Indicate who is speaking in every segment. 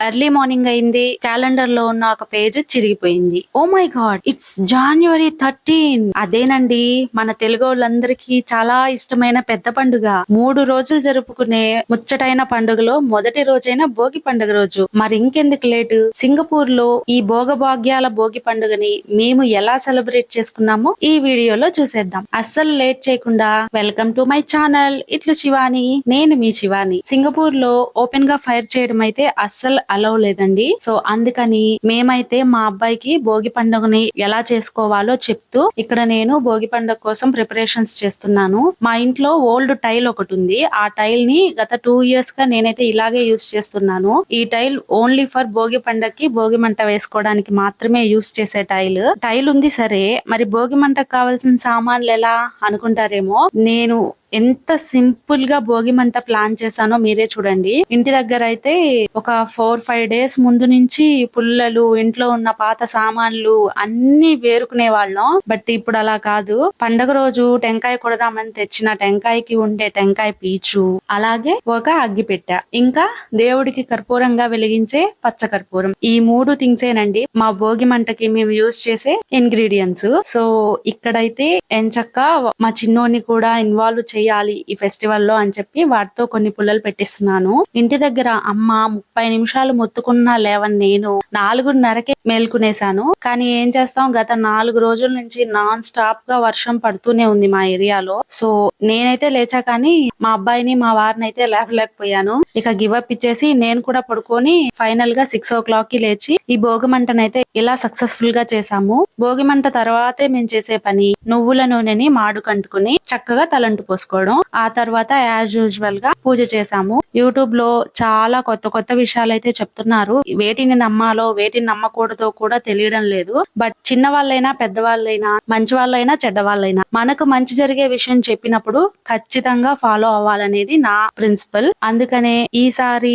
Speaker 1: Early morning అయింది. క్యాలెండర్లో ఉన్న ఒక పేజ్ చిరిగిపోయింది. ఓ my God it's January thirteen అదేనండి మన తెలుగు వాళ్ళందరికీ చాలా ఇష్టమైన పెద్ద పండుగ. మూడు రోజులు జరుపుకునే ముచ్చటైన పండుగలో మొదటి రోజైన భోగి పండుగ రోజు. మరి ఇంకెందుకు లేటు? సింగపూర్లో ఈ భోగభాగ్యాల భోగి పండుగని మేము ఎలా సెలబ్రేట్ చేసుకున్నామో ఈ వీడియోలో చూసేద్దాం. అస్సలు లేట్ చేయకుండా వెల్కమ్ టు మై ఛానల్. ఇట్లు శివాని నేను మీ శివాని. సింగపూర్లో ఓపెన్గా ఫైర్ చేయడం అయితే అస్సలు అలౌ లేదండి. సో అందుకని మేమైతే మా అబ్బాయికి భోగి పండుగని ఎలా చేసుకోవాలో చెప్తూ ఇక్కడ నేను భోగి పండుగ కోసం ప్రిపరేషన్స్ చేస్తున్నాను. మా ఇంట్లో ఓల్డ్ టైల్ ఒకటి ఉంది. ఆ టైల్ని గత టూ ఇయర్స్గా నేనైతే ఇలాగే యూస్ చేస్తున్నాను. ఈ టైల్ ఓన్లీ ఫర్ భోగి పండగకి భోగి మంట వేసుకోవడానికి మాత్రమే యూస్ చేసే టైల్ టైల్ ఉంది సరే మరి భోగి మంటకు కావాల్సిన సామాన్లు ఎలా అనుకుంటారేమో నేను ఎంత సింపుల్గా భోగి మంట ప్లాన్ చేశానో మీరే చూడండి. ఇంటి దగ్గర అయితే ఒక ఫోర్ ఫైవ్ డేస్ ముందు నుంచి పుల్లలు ఇంట్లో ఉన్న పాత సామాన్లు అన్ని వేరుకునే వాళ్ళం. బట్ ఇప్పుడు అలా కాదు. పండగ రోజు టెంకాయ కొడదామని తెచ్చిన టెంకాయకి ఉండే టెంకాయ పీచు అలాగే ఒక అగ్గి పెట్ట. ఇంకా దేవుడికి కర్పూరంగా వెలిగించే పచ్చ కర్పూరం. ఈ మూడు థింగ్స్ ఏనండి. మా భోగి మంటకి మేము యూజ్ చేసే ఇంగ్రీడియంట్స్. సో ఇక్కడైతే ఎంచక్క మా చిన్నోని కూడా ఇన్వాల్వ్ చేయాలి ఈ ఫెస్టివల్లో అని చెప్పి వాటితో కొన్ని పుల్లలు పెట్టిస్తున్నాను. ఇంటి దగ్గర అమ్మ ముప్పై నిమిషాలు మొత్తుకున్నా లేవని నేను నాలుగున్నరకే మేల్కునేశాను. కానీ ఏం చేస్తాం? గత నాలుగు రోజుల నుంచి నాన్ స్టాప్గా వర్షం పడుతూనే ఉంది మా ఏరియాలో. సో నేనైతే లేచా కానీ మా అబ్బాయిని మా వారిని అయితే లేపలేకపోయాను. ఇక గివప్ ఇచ్చేసి నేను కూడా పడుకొని ఫైనల్గా సిక్స్ ఓ క్లాక్కి లేచి ఈ భోగిమంటనైతే ఇలా సక్సెస్ఫుల్గా చేసాము భోగి మంట తర్వాతే మేము చేసే పని నువ్వుల నూనెని మాడు కంటుకుని చక్కగా తలంటు పోసుకోవడం. ఆ తర్వాత యాజ్ యూజువల్గా పూజ చేసాము యూట్యూబ్లో చాలా కొత్త కొత్త విషయాలు అయితే చెప్తున్నారు. వేటిని నమ్మాలో వేటిని నమ్మకూడదో కూడా తెలియడం లేదు. బట్ చిన్న వాళ్ళైనా పెద్దవాళ్ళైనా మంచి వాళ్ళైనా చెడ్డ వాళ్ళైనా మనకు మంచి జరిగే విషయం చెప్పినప్పుడు ఖచ్చితంగా ఫాలో అవ్వాలనేది నా ప్రిన్సిపల్. అందుకనే ఈసారి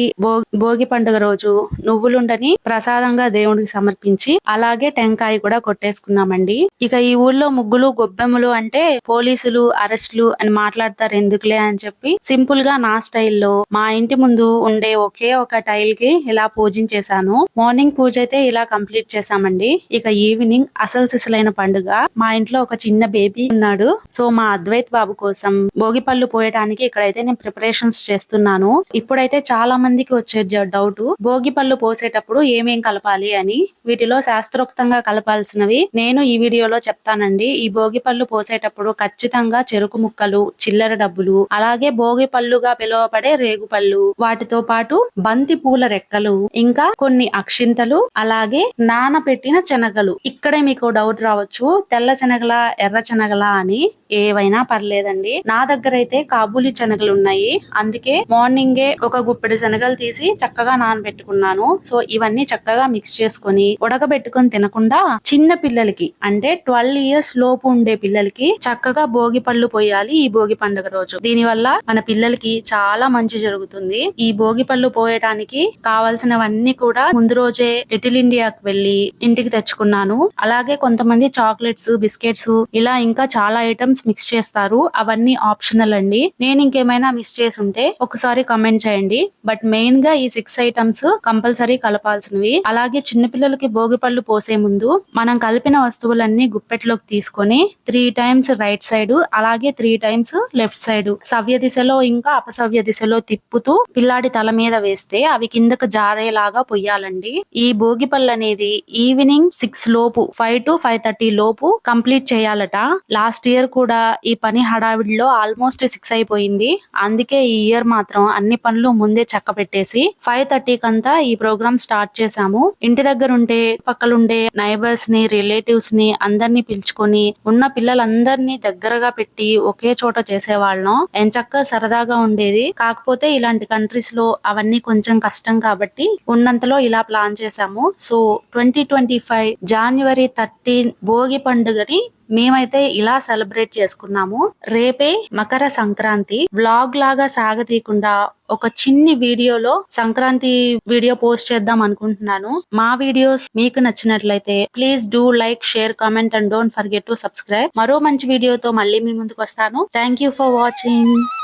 Speaker 1: భోగి పండుగ రోజు నువ్వులుండని ప్రసాదంగా దేవుడికి సమర్పించి అలాగే టెంకాయ కూడా కొట్టేసుకున్నామండి. ఇక ఈ ఊళ్ళో ముగ్గులు గొబ్బెమ్మలు అంటే పోలీసులు అరెస్టులు అని మాట్లాడతారు ఎందుకులే అని చెప్పి సింపుల్గా నా స్టైల్లో మా ఇంటి ముందు ఉండే ఒకే ఒక టైల్కి ఇలా పూజించేశాను. మార్నింగ్ పూజ అయితే ఇలా కంప్లీట్ చేశామండి. ఇక ఈవినింగ్ అసలు సిసలైన పండుగ. మా ఇంట్లో ఒక చిన్న బేబీ ఉన్నాడు. సో మా అద్వైత్ బాబు కోసం భోగి పళ్ళు పోయడానికి ఇక్కడైతే నేను ప్రిపరేషన్స్ చేస్తున్నాను. ఇప్పుడైతే చాలా మందికి వచ్చే డౌట్ భోగి పళ్ళు పోసేటప్పుడు ఏమేం కలపాలి అని. వీటిలో శాస్త్రోక్తంగా కలపాల్సినవి నేను ఈ వీడియోలో చెప్తానండి. ఈ భోగి పళ్ళు పోసేటప్పుడు ఖచ్చితంగా చెరుకు ముక్కలు చిల్లర డబ్బులు అలాగే భోగి పళ్ళుగా పిలువబడే రేగు పళ్ళు వాటితో పాటు బంతి పూల రెక్కలు ఇంకా కొన్ని అక్షింతలు అలాగే నానబెట్టిన శనగలు. ఇక్కడే మీకు డౌట్ రావచ్చు తెల్ల శనగల ఎర్ర శనగల అని ఏవైనా పర్లేదండి. నా దగ్గర అయితే కాబూలి శనగలు ఉన్నాయి అందుకే మార్నింగే ఒక గుప్పెడు శనగలు తీసి చక్కగా నానబెట్టుకున్నాను. సో ఇవన్నీ చక్కగా మిక్స్ చేసుకొని ఉడకబెట్టుకొని తినకుండా చిన్న పిల్లలకి అంటే ట్వెల్వ్ ఇయర్స్ లోపు ఉండే పిల్లలకి చక్కగా భోగి పళ్ళు పోయాలి ఈ భోగి పండుగ రోజు. దీని వల్ల మన పిల్లలకి చాలా మంచి జరుగుతుంది. ఈ భోగి పళ్ళు పోయడానికి కావాల్సినవన్నీ కూడా ముందు రోజే లిటిల్ ఇండియాకి వెళ్ళి ఇంటికి తెచ్చుకున్నాను. అలాగే కొంతమంది చాక్లెట్స్ బిస్కెట్స్ ఇలా ఇంకా చాలా ఐటమ్స్ మిక్స్ చేస్తారు. అవన్నీ ఆప్షనల్ అండి. నేను ఇంకేమైనా మిస్ చేసి ఉంటే ఒకసారి కమెంట్ చేయండి. బట్ మెయిన్గా ఈ సిక్స్ ఐటమ్స్ కంపల్సరీ కలపాల్సినవి. అలాగే చిన్నపిల్లలకి భోగి పళ్ళు పోసే ముందు మనం కలిపిన వస్తువులన్నీ గుప్పెట్లోకి తీసుకొని త్రీ టైమ్స్ రైట్ సైడ్ అలాగే త్రీ టైమ్స్ లెఫ్ట్ సైడ్. సవ్య దిశలో ఇంకా అపసవ్య దిశలో తిప్పు తిప్పుతూ పిల్లాడి తల మీద వేస్తే అవి కిందకు జారేలాగా పొయ్యాలండి. ఈ భోగి పళ్ళు అనేది ఈవినింగ్ సిక్స్ లోపు ఫైవ్ టు ఫైవ్ థర్టీ లోపు కంప్లీట్ చేయాలట. లాస్ట్ ఇయర్ కూడా ఈ పని హడావిడిలో ఆల్మోస్ట్ సిక్స్ అయిపోయింది. అందుకే ఈ ఇయర్ మాత్రం అన్ని పనులు ముందే చక్క పెట్టేసి ఫైవ్ థర్టీ కంతా ఈ ప్రోగ్రామ్ స్టార్ట్ చేశాము. ఇంటి దగ్గర ఉంటే పక్కలుండే నైబర్స్ని రిలేటివ్స్ని అందరినీ పిలుచుకొని ఉన్న పిల్లలందరినీ దగ్గరగా పెట్టి ఒకే చోట చేసేవాళ్ళం. ఎంచక్క సరదాగా ఉండేది. కాకపోతే ఇలాంటి కంట్రీస్లో అవన్నీ కొంచెం కష్టం కాబట్టి ఉన్నంతలో ఇలా ప్లాన్ చేశాము. So twenty twenty five January thirteen Bhogi పండుగని మేమైతే ఇలా సెలబ్రేట్ చేసుకున్నాము. రేపే మకర సంక్రాంతి. వ్లాగ్ లాగా సాగతీయకుండా ఒక చిన్ని వీడియోలో సంక్రాంతి వీడియో పోస్ట్ చేద్దాం అనుకుంటున్నాను. మా వీడియోస్ మీకు నచ్చినట్లయితే please do like share comment and don't forget to subscribe మరో మంచి వీడియోతో మళ్ళీ మీ ముందుకు వస్తాను. Thank you for watching